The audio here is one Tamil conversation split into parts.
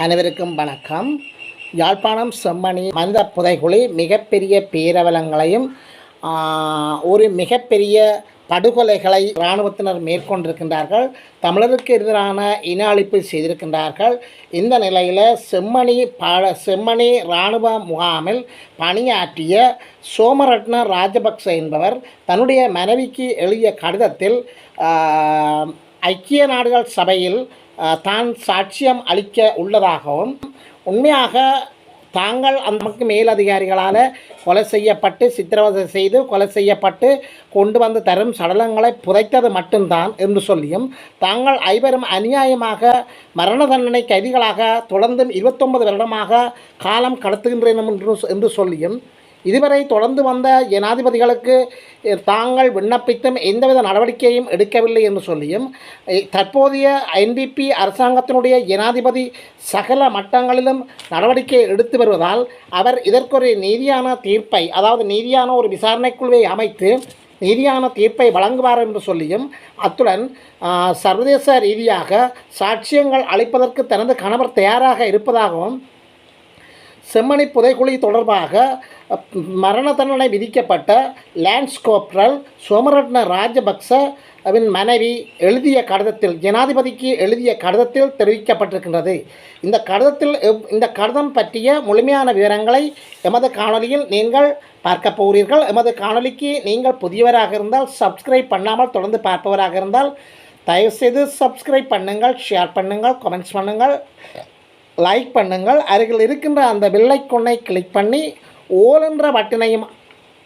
அனைவருக்கும் வணக்கம். யாழ்ப்பாணம் செம்மணி மனித புதைகுழி மிகப்பெரிய பேரவலங்களையும் ஒரு மிகப்பெரிய படுகொலைகளை இராணுவத்தினர் மேற்கொண்டிருக்கின்றார்கள். தமிழருக்கு எதிரான இன அழிப்பு செய்திருக்கின்றார்கள். இந்த நிலையில் செம்மணி பழ செம்மணி இராணுவ முகாமில் பணியாற்றிய சோமரட்ன ராஜபக்ச என்பவர் தன்னுடைய மனைவிக்கு எழுதிய கடிதத்தில் ஐக்கிய நாடுகள் சபையில் தான் சாட்சியம் அளிக்க உள்ளதாகவும் உண்மையாக தாங்கள் அந்த நமக்கு மேலதிகாரிகளால் கொலை செய்யப்பட்டு சித்திரவதை செய்து கொலை செய்யப்பட்டு கொண்டு வந்து தரும் சடலங்களை புதைத்தது மட்டும்தான் என்று சொல்லியும் தாங்கள் ஐவரும் அநியாயமாக மரண தண்டனை கைதிகளாக தொடர்ந்தும் இருபத்தொன்பது வருடமாக காலம் கடத்துகின்றேன் என்று என்று சொல்லியும் இதுவரை தொடர்ந்து வந்த ஜனாதிபதிகளுக்கு தாங்கள் விண்ணப்பித்தும் எந்தவித நடவடிக்கையும் எடுக்கவில்லை என்று சொல்லியும் தற்போதைய என்பிபி அரசாங்கத்தினுடைய ஜனாதிபதி சகல மட்டங்களிலும் நடவடிக்கை எடுத்து வருவதால் அவர் இதற்கொரு நீதியான தீர்ப்பை அதாவது நீதியான ஒரு விசாரணைக்குழுவை அமைத்து நீதியான தீர்ப்பை வழங்குவார் என்று சொல்லியும் அத்துடன் சர்வதேச ரீதியாக சாட்சியங்கள் அளிப்பதற்கு தனது கணவர் தயாராக இருப்பதாகவும் செம்மணி புதைக்குழி தொடர்பாக மரண தண்டனை விதிக்கப்பட்ட லான்ஸ் கோப்ரல் சோமரட்ன ராஜபக்ச அவன் மனைவி எழுதிய கடிதத்தில் ஜனாதிபதிக்கு எழுதிய கடிதத்தில் தெரிவிக்கப்பட்டிருக்கின்றது. இந்த கடிதத்தில் எவ்- இந்த கடிதம் பற்றிய முழுமையான விவரங்களை எமது காணொளியில் நீங்கள் பார்க்க போகிறீர்கள். எமது காணொளிக்கு நீங்கள் புதியவராக இருந்தால் சப்ஸ்கிரைப் பண்ணாமல் தொடர்ந்து பார்ப்பவராக இருந்தால் தயவுசெய்து சப்ஸ்கிரைப் பண்ணுங்கள் ஷேர் பண்ணுங்கள் கமெண்ட்ஸ் பண்ணுங்கள். லைக் பண்ணுங்கள். அருகில் இருக்கின்ற அந்த வெள்ளைக்கொன்னை கிளிக் பண்ணி ஓல் என்ற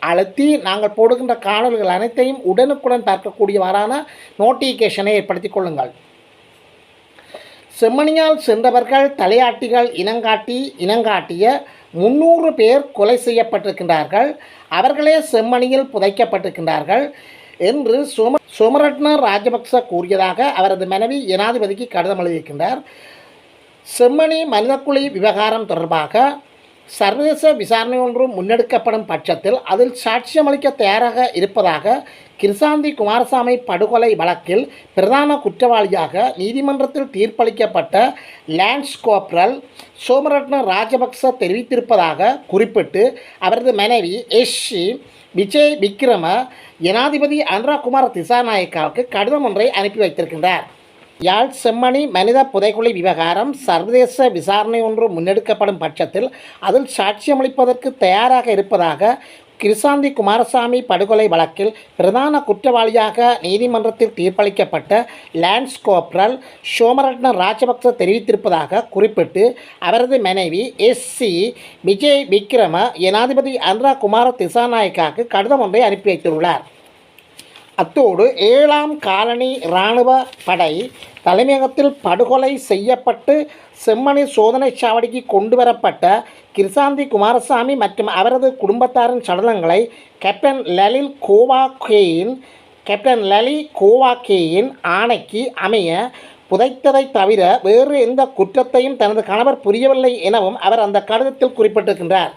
அழுத்தி நாங்கள் போடுகின்ற காணொலிகள் அனைத்தையும் உடனுக்குடன் பார்க்கக்கூடியவாறான நோட்டிஃபிகேஷனை ஏற்படுத்திக் கொள்ளுங்கள். செம்மணியால் சென்றவர்கள் தலையாட்டிகள் இனங்காட்டி இனங்காட்டிய முன்னூறு பேர் கொலை செய்யப்பட்டிருக்கின்றார்கள். அவர்களே செம்மணியில் புதைக்கப்பட்டிருக்கின்றார்கள் என்று சோம சோமரட்ன ராஜபக்ச கூறியதாக அவரது மனைவி ஜனாதிபதிக்கு கடிதம் எழுதியிருக்கின்றார். செம்மணி மனிதக்குழி விவகாரம் தொடர்பாக சர்வதேச விசாரணை ஒன்று முன்னெடுக்கப்படும் பட்சத்தில் அதில் சாட்சியமளிக்க தயாராக இருப்பதாக கிருசாந்தி குமாரசாமி படுகொலை வழக்கில் பிரதான குற்றவாளியாக நீதிமன்றத்தில் தீர்ப்பளிக்கப்பட்ட லான்ஸ் கோப்ரல் சோமரட்ன ராஜபக்ச தெரிவித்திருப்பதாக குறிப்பிட்டு அவரது மனைவி எஸ்ஷி விஜய் விக்ரம ஜனாதிபதி அனுராகுமார் திசாநாயக்காவுக்கு கடிதம் ஒன்றை அனுப்பி வைத்திருக்கின்றார். யாழ் செம்மணி மனித புதைக்குழி விவகாரம் சர்வதேச விசாரணை ஒன்று முன்னெடுக்கப்படும் பட்சத்தில் அதில் சாட்சியமளிப்பதற்கு தயாராக இருப்பதாக கிருசாந்தி குமாரசாமி படுகொலை வழக்கில் பிரதான குற்றவாளியாக நீதிமன்றத்தில் தீர்ப்பளிக்கப்பட்ட லான்ஸ் கோப்ரல் சோமரட்ன ராஜபக்ச தெரிவித்திருப்பதாக குறிப்பிட்டு அவரது மனைவி எஸ் சி விஜய் விக்ரம ஜனாதிபதி அன்ரா குமார திசாநாயக்காவுக்கு கடிதம் ஒன்றை அனுப்பி வைத்துள்ளார். அத்தோடு ஏழாம் காலனி இராணுவ படை தலைமையகத்தில் படுகொலை செய்யப்பட்டு செம்மணி சோதனைச் சாவடிக்கு கொண்டு வரப்பட்ட கிருசாந்தி குமாரசாமி மற்றும் அவரது குடும்பத்தாரின் சடலங்களை கேப்டன் லலில் கோவாகேயின் கேப்டன் லலி கோவாகேயின் ஆணைக்கு அமைய புதைத்ததை தவிர வேறு எந்த குற்றத்தையும் தனது கணவர் புரியவில்லை எனவும் அவர் அந்த கடிதத்தில் குறிப்பிட்டிருக்கின்றார்.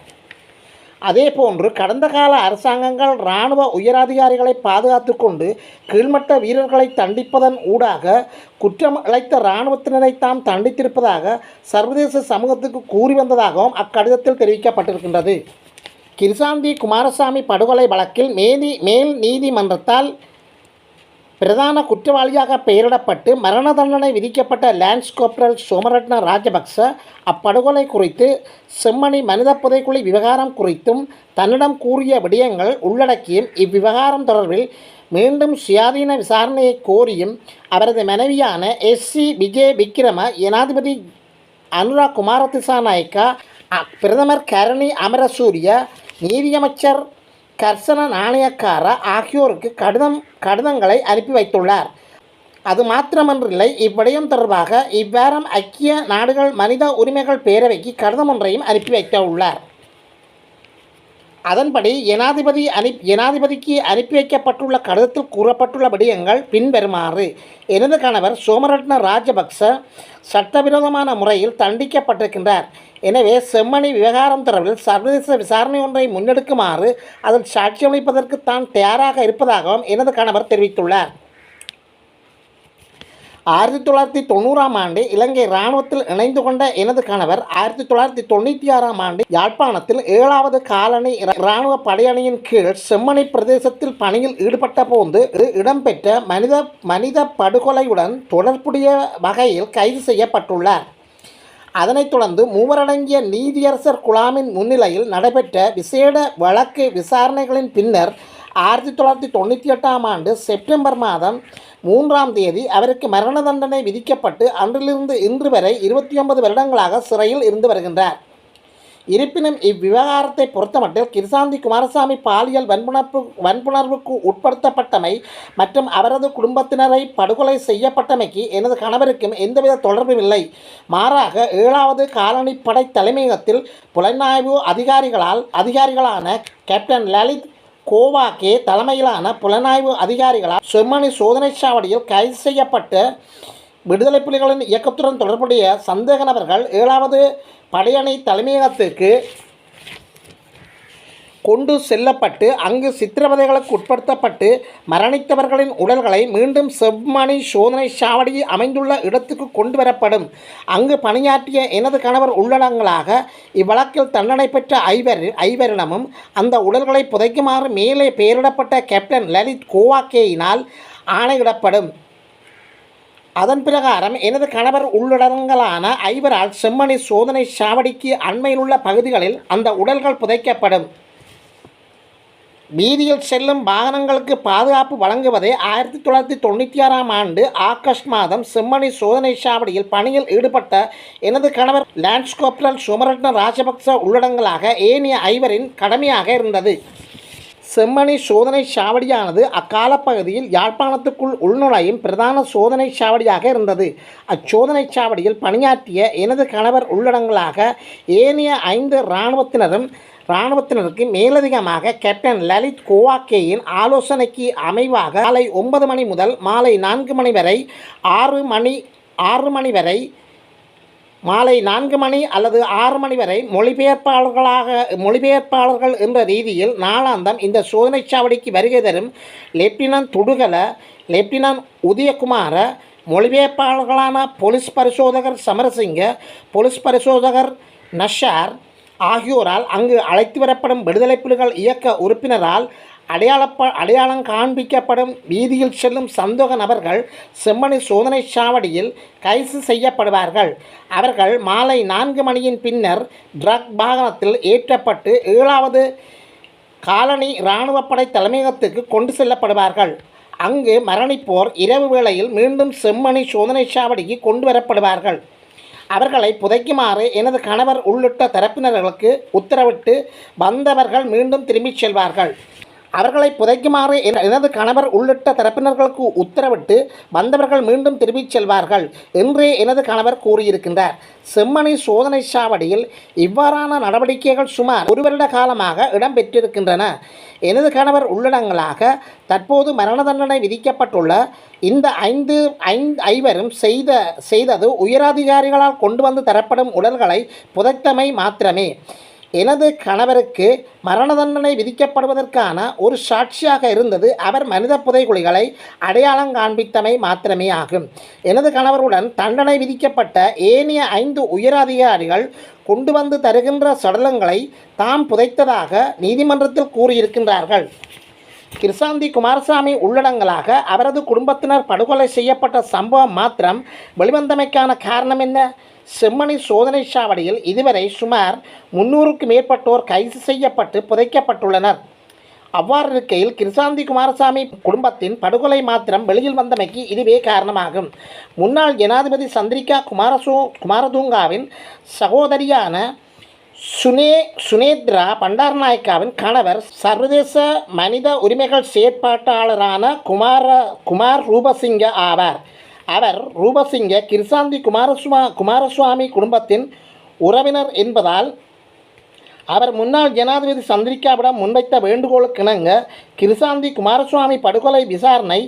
அதேபோன்று கடந்த கால அரசாங்கங்கள் இராணுவ உயரதிகாரிகளை பாதுகாத்து கொண்டு கீழ்மட்ட வீரர்களை தண்டிப்பதன் ஊடாக குற்றம் இழைத்த இராணுவத்தினரை தாம் தண்டித்திருப்பதாக சர்வதேச சமூகத்துக்கு கூறி வந்ததாகவும் அக்கடிதத்தில் தெரிவிக்கப்பட்டிருக்கின்றது. கிருசாந்தி குமாரசாமி படுகொலை வழக்கில் மேதி மேல் நீதிமன்றத்தால் பிரதான குற்றவாளியாக பெயரிடப்பட்டு மரண தண்டனை விதிக்கப்பட்ட லான்ஸ் கோப்ரல் சோமரட்ன ராஜபக்ச அப்படுகொலை குறித்து செம்மணி மனித புதைக்குழி விவகாரம் குறித்தும் தன்னிடம் கூறிய விடயங்கள் உள்ளடக்கியும் இவ்விவகாரம் தொடர்பில் மீண்டும் சுயாதீன விசாரணையை கோரியும் அவரது மனைவியான எஸ் சி விஜய் விக்ரம ஜனாதிபதி அனுரா குமாரதிசா நாயக்கா அ- பிரதமர் கரணி அமரசூரிய நீதியமைச்சர் கர்சன நாணயக்கார ஆகியோருக்கு கடிதம் கடிதங்களை அனுப்பி வைத்துள்ளார். அது மாத்திரமன்றில்லை இவ்விடயம் தொடர்பாக இவ்வாரம் ஐக்கிய நாடுகள் மனித உரிமைகள் பேரவைக்கு கடிதம் ஒன்றையும் அனுப்பி வைக்க உள்ளார். அதன்படி ஜனாதிபதி அனு ஜனாதிபதிக்கு அனுப்பி வைக்கப்பட்டுள்ள கடிதத்தில் கூறப்பட்டுள்ள விடயங்கள் பின்வருமாறு. எனது கணவர் சோமரட்ன ராஜபக்ச சட்டவிரோதமான முறையில் தண்டிக்கப்பட்டிருக்கின்றார். எனவே செம்மணி விவகாரம் தொடர்பில் சர்வதேச விசாரணை ஒன்றை முன்னெடுக்குமாறு அதில் சாட்சியமளிப்பதற்கு தான் தயாராக இருப்பதாகவும் எனது கணவர் தெரிவித்துள்ளார். ஆயிரத்தி தொள்ளாயிரத்தி தொண்ணூறாம் ஆண்டு இலங்கை இராணுவத்தில் இணைந்து கொண்ட எனது கணவர் ஆயிரத்தி தொள்ளாயிரத்தி தொண்ணூற்றி ஆறாம் ஆண்டு யாழ்ப்பாணத்தில் ஏழாவது காலனி இராணுவ படையணியின் கீழ் செம்மணி பிரதேசத்தில் பணியில் ஈடுபட்ட போது இடம்பெற்ற மனித மனித படுகொலையுடன் தொடர்புடைய வகையில் கைது செய்யப்பட்டுள்ளார். அதனைத் தொடர்ந்து மூவரடங்கிய நீதியரசர் குழாமின் முன்னிலையில் நடைபெற்ற விசேட வழக்கு விசாரணைகளின் பின்னர் ஆயிரத்தி தொள்ளாயிரத்தி தொண்ணூற்றி எட்டாம் ஆண்டு செப்டம்பர் மாதம் மூன்றாம் தேதி அவருக்கு மரண தண்டனை விதிக்கப்பட்டு அன்றிலிருந்து இன்று வரை இருபத்தி ஒன்பது வருடங்களாக சிறையில் இருந்து வருகின்றார். இருப்பினும் இவ்விவகாரத்தை பொறுத்தமட்டில் கிருசாந்தி குமாரசாமி பாலியல் வன்புணர்வு வன்புணர்வுக்கு உட்படுத்தப்பட்டமை மற்றும் அவரது குடும்பத்தினரை படுகொலை செய்யப்பட்டமைக்கு எனது கணவருக்கும் எந்தவித தொடர்பும் இல்லை. மாறாக ஏழாவது காலனிப்படை தலைமையகத்தில் புலனாய்வு அதிகாரிகளால் அதிகாரிகளான கேப்டன் லலித் கோவாக்கே தலைமையிலான புலனாய்வு அதிகாரிகளால் செம்மணி சோதனை சாவடியில் கைது செய்யப்பட்டு விடுதலை புலிகளின் இயக்கத்துடன் தொடர்புடைய சந்தேக நபர்கள் ஏழாவது படையணி தலைமையகத்திற்கு கொண்டு செல்லப்பட்டு அங்கு சித்திரவதைகளுக்கு உட்படுத்தப்பட்டு மரணித்தவர்களின் உடல்களை மீண்டும் செவ்மணி சோதனை சாவடியில் அமைந்துள்ள இடத்துக்கு கொண்டு வரப்படும் அங்கு பணியாற்றிய எனது கணவர் உள்ளடங்களாக இவ்வழக்கில் தண்டனை பெற்ற ஐவர் ஐவரிடமும் அந்த உடல்களை புதைக்குமாறு மேலே பெயரிடப்பட்ட கேப்டன் லலித் கோவாக்கேயினால் ஆணையிடப்படும். அதன் பிரகாரம் எனது கணவர் உள்ளடங்கலான ஐவரால் செம்மணி சோதனை சாவடிக்கு அண்மையில் உள்ள பகுதிகளில் அந்த உடல்கள் புதைக்கப்படும். வீதியில் செல்லும் வாகனங்களுக்கு பாதுகாப்பு வழங்குவதே ஆயிரத்தி தொள்ளாயிரத்தி தொண்ணூற்றி ஆறாம் ஆண்டு ஆகஸ்ட் மாதம் செம்மணி சோதனை சாவடியில் பணியில் ஈடுபட்ட எனது கணவர் லான்ஸ் கோப்ரல் சுமரட்ன ராஜபக்ச உள்ளடங்களாக ஏனைய ஐவரின் கடமையாக இருந்தது. செம்மணி சோதனை சாவடியானது அக்கால பகுதியில் யாழ்ப்பாணத்துக்குள் உள்நுழையும் பிரதான சோதனை சாவடியாக இருந்தது. அச்சோதனை சாவடியில் பணியாற்றிய எனது கணவர் உள்ளடங்களாக ஏனைய ஐந்து இராணுவத்தினரும் இராணுவத்தினருக்கு மேலதிகமாக கேப்டன் லலித் கோவாக்கேயின் ஆலோசனைக்கு அமைவாக காலை ஒன்பது மணி முதல் மாலை நான்கு மணி வரை ஆறு மணி ஆறு மணி வரை மாலை நான்கு மணி அல்லது ஆறு மணி வரை மொழிபெயர்ப்பாளர்களாக மொழிபெயர்ப்பாளர்கள் என்ற ரீதியில் நாளாந்தம் இந்த சோதனைச்சாவடிக்கு வருகை தரும் லெப்டினன்ட் துடுகல லெப்டினன்ட் உதயகுமார மொழிபெயர்ப்பாளர்களான போலீஸ் பரிசோதகர் சமரசிங்க போலீஸ் பரிசோதகர் நஷார் ஆகியோரால் அங்கு அழைத்து வரப்படும் விடுதலை புலிகள் இயக்க உறுப்பினரால் அடையாளப்ப அடையாளம் காண்பிக்கப்படும் வீதியில் செல்லும் சந்தோக நபர்கள் செம்மணி சோதனை சாவடியில் கைது செய்யப்படுவார்கள். அவர்கள் மாலை நான்கு மணியின் பின்னர் ட்ரக் வாகனத்தில் ஏற்றப்பட்டு ஏழாவது காலனி இராணுவப்படை தலைமையகத்துக்கு கொண்டு செல்லப்படுவார்கள். அங்கு மரணிப்போர் இரவு வேளையில் மீண்டும் செம்மணி சோதனை சாவடிக்கு கொண்டு வரப்படுவார்கள். அவர்களை புதைக்குமாறு எனது கணவர் உள்ளிட்ட தரப்பினர்களுக்கு உத்தரவிட்டு வந்தவர்கள் மீண்டும் திரும்பிச் செல்வார்கள். அவர்களை புதைக்குமாறு என- எனது கணவர் உள்ளிட்ட தரப்பினர்களுக்கு உத்தரவிட்டு வந்தவர்கள் மீண்டும் திரும்பிச் செல்வார்கள் என்றே எனது கணவர் கூறியிருக்கின்றார். செம்மணி சோதனை சாவடியில் இவ்வாறான நடவடிக்கைகள் சுமார் ஒரு வருட காலமாக இடம்பெற்றிருக்கின்றன எனது கணவர் உள்ளடங்களாக தற்போது மரண தண்டனை விதிக்கப்பட்டுள்ள இந்த ஐந்து ஐந்து ஐவரும் செய்த செய்தது உயரதிகாரிகளால் கொண்டு வந்து தரப்படும் உடல்களை புதைத்தமை மாத்திரமே. எனது கணவருக்கு மரண தண்டனை விதிக்கப்படுவதற்கான ஒரு சாட்சியாக இருந்தது. அவர் மனித புதைகுழிகளை அடையாளம் காண்பித்தமை மாத்திரமே ஆகும். எனது கணவருடன் தண்டனை விதிக்கப்பட்ட ஏனைய ஐந்து உயரதிகாரிகள் கொண்டு வந்து தருகின்ற சடலங்களை தாம் புதைத்ததாக நீதிமன்றத்தில் கூறியிருக்கின்றார்கள். கிருசாந்தி குமாரசாமி உள்ளடங்கலாக அவரது குடும்பத்தினர் படுகொலை செய்யப்பட்ட சம்பவம் மாத்திரம் வெளிவந்தமைக்கான காரணம் என்ன? செம்மணி சோதனை சாவடியில் இதுவரை சுமார் முன்னூறுக்கு மேற்பட்டோர் கைது செய்யப்பட்டு புதைக்கப்பட்டுள்ளனர். அவ்வாறு இருக்கையில் கிருசாந்தி குமாரசாமி குடும்பத்தின் படுகொலை மாத்திரம் வெளியில் வந்தமைக்கு இதுவே காரணமாகும். முன்னாள் ஜனாதிபதி சந்திரிகா குமாரசோ குமாரதுங்காவின் சகோதரியான சுனே சுனேத்ரா பண்டாரநாயக்காவின் கணவர் சர்வதேச மனித உரிமைகள் செயற்பாட்டாளரான குமார குமார் ரூபசிங்க ஆவார். அவர் ரூபசிங்க கிருசாந்தி குமாரசுவா குமாரசுவாமி குடும்பத்தின் உறவினர் என்பதால் அவர் முன்னாள் ஜனாதிபதி சந்திரிகாவிடம் முன்வைத்த வேண்டுகோளுக்கிணங்க கிருசாந்தி குமாரசுவாமி படுகொலை விசாரணை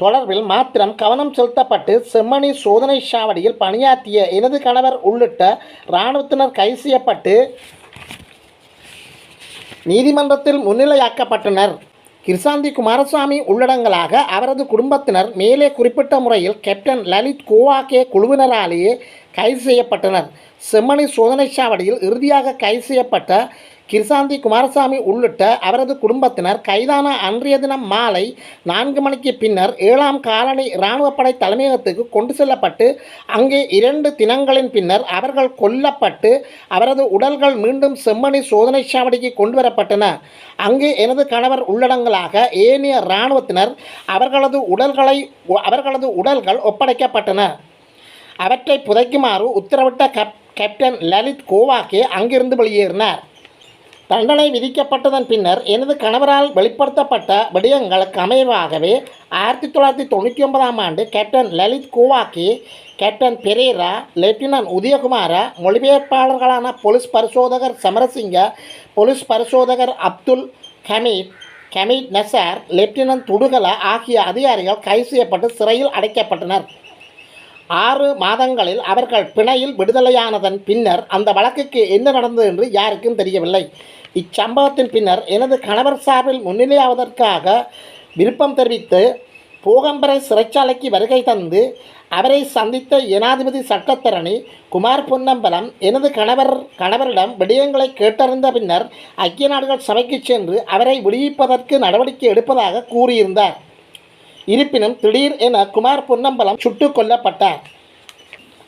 தொடர்பில் மாத்திரம் கவனம் செலுத்தப்பட்டு செம்மணி சோதனை சாவடியில் பணியாற்றிய எனது கணவர் உள்ளிட்ட இராணுவத்தினர் கைது செய்யப்பட்டு நீதிமன்றத்தில் முன்னிலையாக்கப்பட்டனர். கிருசாந்தி குமாரசாமி உள்ளடங்கலாக அவரது குடும்பத்தினர் மேலே குறிப்பிட்ட முறையில் கேப்டன் லலித் கோவாகே குழுவினராலேயே கைது செய்யப்பட்டனர். செம்மணி சோதனை சாவடியில் இறுதியாக கைது செய்யப்பட்ட கிருசாந்தி குமாரசாமி உள்ளிட்ட அவரது குடும்பத்தினர் கைதான அன்றைய தினம் மாலை நான்கு மணிக்கு பின்னர் ஏழாம் காலனி இராணுவப்படை தலைமையகத்துக்கு கொண்டு செல்லப்பட்டு அங்கே இரண்டு தினங்களின் பின்னர் அவர்கள் கொல்லப்பட்டு அவரது உடல்கள் மீண்டும் செம்மணி சோதனை சாவடிக்கு கொண்டு வரப்பட்டன. அங்கே எனது கணவர் உள்ளடங்கலாக ஏனைய இராணுவத்தினர் அவர்களது உடல்களை அவர்களது உடல்கள் ஒப்படைக்கப்பட்டன. அவற்றை புதைக்குமாறு உத்தரவிட்ட கப் கேப்டன் லலித் கோவாக்கே அங்கிருந்து வெளியேறினார். தண்டனை விதிக்கப்பட்டதன் பின்னர் எனது கணவரால் வெளிப்படுத்தப்பட்ட விடயங்களுக்கு அமைவாகவே ஆயிரத்தி தொள்ளாயிரத்தி தொண்ணூற்றி ஒன்பதாம் ஆண்டு கேப்டன் லலித் கோவாக்கி கேப்டன் பெரேரா லெப்டினன்ட் உதயகுமார மொழிபெயர்ப்பாளர்களான போலீஸ் பரிசோதகர் சமரசிங்க போலீஸ் பரிசோதகர் அப்துல் ஹமீத் கமீத் நசார் லெப்டினன்ட் துடுகலா ஆகிய அதிகாரிகள் கைது செய்யப்பட்டு சிறையில் அடைக்கப்பட்டனர். ஆறு மாதங்களில் அவர்கள் பிணையில் விடுதலையானதன் பின்னர் அந்த வழக்குக்கு என்ன நடந்தது என்று யாருக்கும் தெரியவில்லை. இச்சம்பவத்தின் பின்னர் எனது கணவர் சார்பில் முன்னிலையாவதற்காக விருப்பம் தெரிவித்து பூகம்பரை சிறைச்சாலைக்கு வருகை தந்து அவரை சந்தித்த ஜனாதிபதி சட்டத்தரணி குமார் பொன்னம்பலம் எனது கணவர் கணவரிடம் விடயங்களை கேட்டறிந்த பின்னர் ஐக்கிய நாடுகள் சபைக்கு சென்று அவரை விடுவிப்பதற்கு நடவடிக்கை எடுப்பதாக கூறியிருந்தார். இருப்பினும் திடீர் என குமார் பொன்னம்பலம் சுட்டுக் கொல்லப்பட்டார்.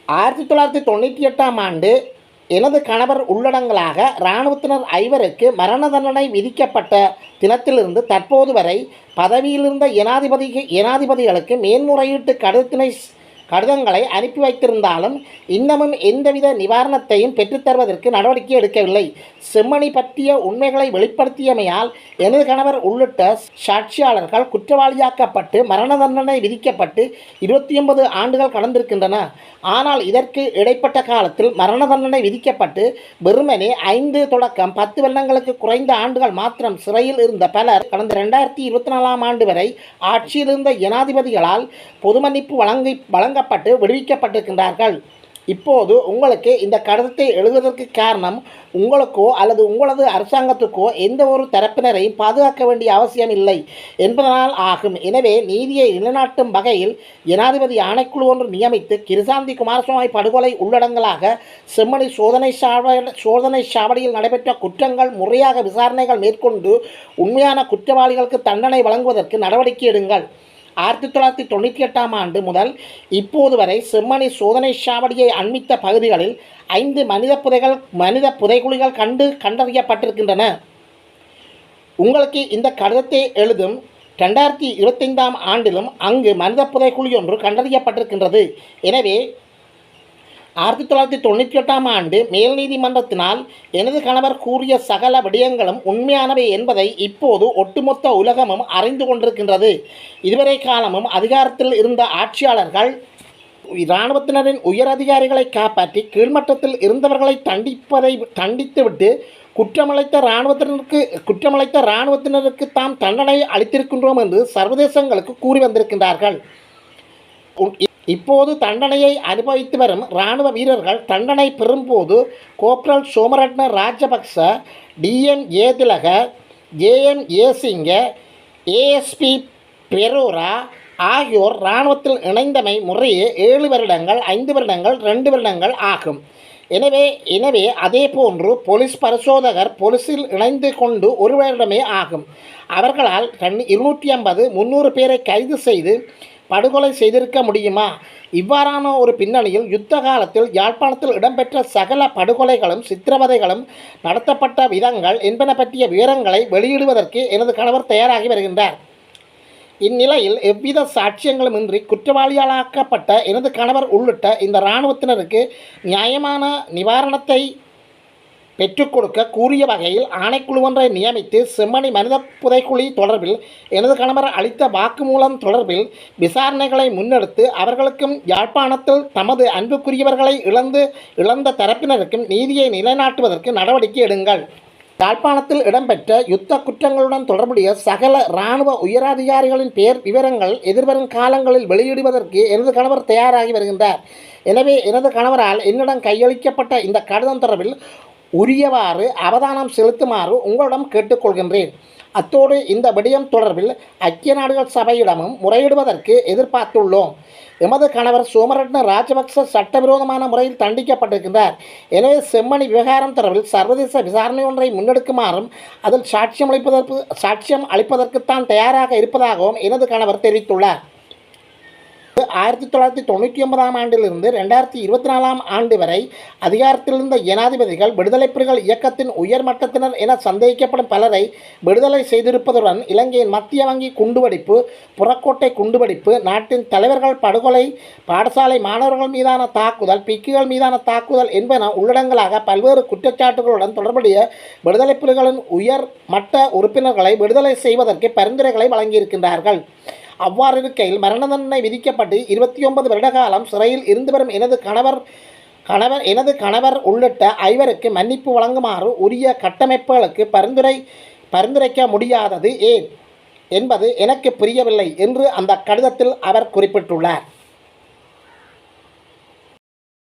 ஆயிரத்தி தொள்ளாயிரத்தி தொண்ணூற்றி எட்டாம் ஆண்டு எனது கணவர் உள்ளடங்கலாக இராணுவத்தினர் ஐவருக்கு மரண தண்டனை விதிக்கப்பட்ட தினத்திலிருந்து தற்போது வரை பதவியிலிருந்த ஜனாதிபதி ஜனாதிபதிகளுக்கு மேன்முறையீட்டு கடிதத்தினை கடிதங்களை அனுப்பி வைத்திருந்தாலும் இன்னமும் எந்தவித நிவாரணத்தையும் பெற்றுத்தருவதற்கு நடவடிக்கை எடுக்கவில்லை. செம்மணி பற்றிய உண்மைகளை வெளிப்படுத்தியமையால் எனது கணவர் உள்ளிட்ட சாட்சியாளர்கள் குற்றவாளியாக்கப்பட்டு மரண தண்டனை விதிக்கப்பட்டு இருபத்தி ஒன்பது ஆண்டுகள் கடந்திருக்கின்றன. ஆனால் இதற்கு இடைப்பட்ட காலத்தில் மரண தண்டனை விதிக்கப்பட்டு வெறுமனே ஐந்து தொடக்கம் பத்து வருடங்களுக்கு குறைந்த ஆண்டுகள் மாத்திரம் சிறையில் இருந்த பலர் கடந்த ரெண்டாயிரத்தி இருபத்தி நாலாம் ஆண்டு வரை ஆட்சியில் இருந்த ஜனாதிபதிகளால் பொதுமன்னிப்பு வழங்கி வழங்க வழங்கப்பட்டு விடுவிக்கப்பட்டிருக்கின்றார்கள். இப்போது உங்களுக்கு இந்த கடிதத்தை எழுதுவதற்கு காரணம் உங்களுக்கோ அல்லது உங்களது அரசாங்கத்துக்கோ எந்த ஒரு தரப்பினரையும் பாதுகாக்க வேண்டிய அவசியம் இல்லை என்பதனால் ஆகும். எனவே நீதியை நிலைநாட்டும் வகையில் ஜனாதிபதி ஆணைக்குழு ஒன்று நியமித்து கிருசாந்தி குமாரசுவாமி படுகொலை உள்ளடங்கலாக செம்மணி சோதனை சாவடி சோதனை சாவடியில் நடைபெற்ற குற்றங்கள் முறையாக விசாரணைகள் மேற்கொண்டு உண்மையான குற்றவாளிகளுக்கு தண்டனை வழங்குவதற்கு நடவடிக்கை எடுங்கள். ஆயிரத்தி தொள்ளாயிரத்தி தொண்ணூற்றி எட்டாம் ஆண்டு முதல் இப்போது வரை செம்மணி சோதனை சாவடியை அண்மித்த பகுதிகளில் ஐந்து மனித புதைகள் மனித புதைகுழிகள் கண்டு கண்டறியப்பட்டிருக்கின்றன. உங்களுக்கு இந்த கடிதத்தை எழுதும் ரெண்டாயிரத்தி இருபத்தைந்தாம் ஆண்டிலும் அங்கு மனித புதைக்குழி ஒன்று கண்டறியப்பட்டிருக்கின்றது. எனவே ஆயிரத்தி தொள்ளாயிரத்தி தொண்ணூற்றி எட்டாம் ஆண்டு மேல் நீதிமன்றத்தினால் எனது கணவர் கூறிய சகல விடயங்களும் உண்மையானவை என்பதை இப்போது ஒட்டுமொத்த உலகமும் அறிந்து கொண்டிருக்கின்றது. இதுவரை காலமும் அதிகாரத்தில் இருந்த ஆட்சியாளர்கள் இராணுவத்தினரின் உயர் அதிகாரிகளை காப்பாற்றி கீழ்மட்டத்தில் இருந்தவர்களை தண்டிப்பதை தண்டித்துவிட்டு குற்றமளித்த இராணுவத்தினருக்கு குற்றமளித்த இராணுவத்தினருக்கு தாம் தண்டனை அளித்திருக்கின்றோம் என்று சர்வதேசங்களுக்கு கூறி வந்திருக்கின்றார்கள். இப்போது தண்டனையை அனுபவித்து வரும் இராணுவ வீரர்கள் தண்டனை பெறும்போது கோப்ரல் சோமரட்ன ராஜபக்ச டிஎன் ஏதிலக ஜேஎன் ஏசிங்க ஏஎஸ்பி பெரோரா ஆகியோர் இராணுவத்தில் இணைந்தமை முறையே ஏழு வருடங்கள் ஐந்து வருடங்கள் ரெண்டு வருடங்கள் ஆகும். எனவே எனவே அதே போன்று போலீஸ் பரிசோதகர் போலீஸில் இணைந்து கொண்டு ஒரு வருடமே ஆகும். அவர்களால் ரெண் இருநூற்றி ஐம்பது முந்நூறு பேரை கைது செய்து படுகொலை செய்திருக்க முடியுமா? இவ்வாறான ஒரு பின்னணியில் யுத்த காலத்தில் யாழ்ப்பாணத்தில் இடம்பெற்ற சகல படுகொலைகளும் சித்திரவதைகளும் நடத்தப்பட்ட விதங்கள் என்பன பற்றிய விவரங்களை வெளியிடுவதற்கு எனது கணவர் தயாராகி வருகின்றார். இந்நிலையில் எவ்வித சாட்சியங்களுமின்றி குற்றவாளியாளாக்கப்பட்ட எனது கணவர் உள்ளிட்ட இந்த இராணுவத்தினருக்கு நியாயமான நிவாரணத்தை பெற்றுக் கொடுக்க கூறிய வகையில் ஆணைக்குழு ஒன்றை நியமித்து செம்மணி மனித புதைக்குழி தொடர்பில் எனது கணவர் அளித்த வாக்குமூலம் தொடர்பில் விசாரணைகளை முன்னெடுத்து அவர்களுக்கும் யாழ்ப்பாணத்தில் தமது அன்புக்குரியவர்களை இழந்து இழந்த தரப்பினருக்கும் நீதியை நிலைநாட்டுவதற்கு நடவடிக்கை எடுங்கள். யாழ்ப்பாணத்தில் இடம்பெற்ற யுத்த குற்றங்களுடன் தொடர்புடைய சகல இராணுவ உயரதிகாரிகளின் பெயர் விவரங்கள் எதிர்வரும் காலங்களில் வெளியிடுவதற்கு எனது கணவர் தயாராகி வருகின்றார். எனவே எனது கணவரால் என்னிடம் கையளிக்கப்பட்ட இந்த கடிதம் தொடர்பில் உரியவாறு அவதானம் செலுத்துமாறு உங்களிடம் கேட்டுக்கொள்கின்றேன். அத்தோடு இந்த விடயம் தொடர்பில் ஐக்கிய நாடுகள் சபையிடமும் முறையிடுவதற்கு எதிர்பார்த்துள்ளோம். எமது கணவர் சோமரட்ன ராஜபக்ச சட்டவிரோதமான முறையில் தண்டிக்கப்பட்டிருக்கின்றார். எனவே செம்மணி விவகாரம் தொடர்பில் சர்வதேச விசாரணை ஒன்றை முன்னெடுக்குமாறும் அதில் சாட்சியம் அளிப்பதற்கு சாட்சியம் அளிப்பதற்குத்தான் தயாராக இருப்பதாகவும் எனது கணவர் தெரிவித்துள்ளார். ஆயிரத்தி தொள்ளாயிரத்தி தொண்ணூற்றி ஒன்பதாம் ஆண்டிலிருந்து ரெண்டாயிரத்தி இருபத்தி நாலாம் ஆண்டு வரை அதிகாரத்தில் இருந்த ஜனாதிபதிகள் விடுதலை புலிகள் இயக்கத்தின் உயர் மட்டத்தினர் என சந்தேகிக்கப்படும் பலரை விடுதலை செய்திருப்பதுடன் இலங்கையின் மத்திய வங்கி குண்டுவெடிப்பு புறக்கோட்டை குண்டுவெடிப்பு நாட்டின் தலைவர்கள் படுகொலை பாடசாலை மாணவர்கள் மீதான தாக்குதல் பிக்குகள் மீதான தாக்குதல் என்பன உள்ளடங்களாக பல்வேறு குற்றச்சாட்டுகளுடன் தொடர்புடைய விடுதலை புலிகளின் உயர் மட்ட உறுப்பினர்களை விடுதலை செய்வதற்கு பரிந்துரைகளை வழங்கியிருக்கின்றார்கள். அவ்வாறு இருக்கையில் மரண தண்டனை விதிக்கப்பட்டு இருபத்தி ஒன்பது வருட காலம் சிறையில் இருந்து வரும் எனது கணவர் கணவர் எனது கணவர் உள்ளிட்ட ஐவருக்கு மன்னிப்பு வழங்குமாறு உரிய கட்டமைப்புகளுக்கு பரிந்துரை பரிந்துரைக்க முடியாதது ஏன்? என்பது எனக்கு புரியவில்லை என்று அந்த கடிதத்தில் அவர் குறிப்பிட்டுள்ளார்.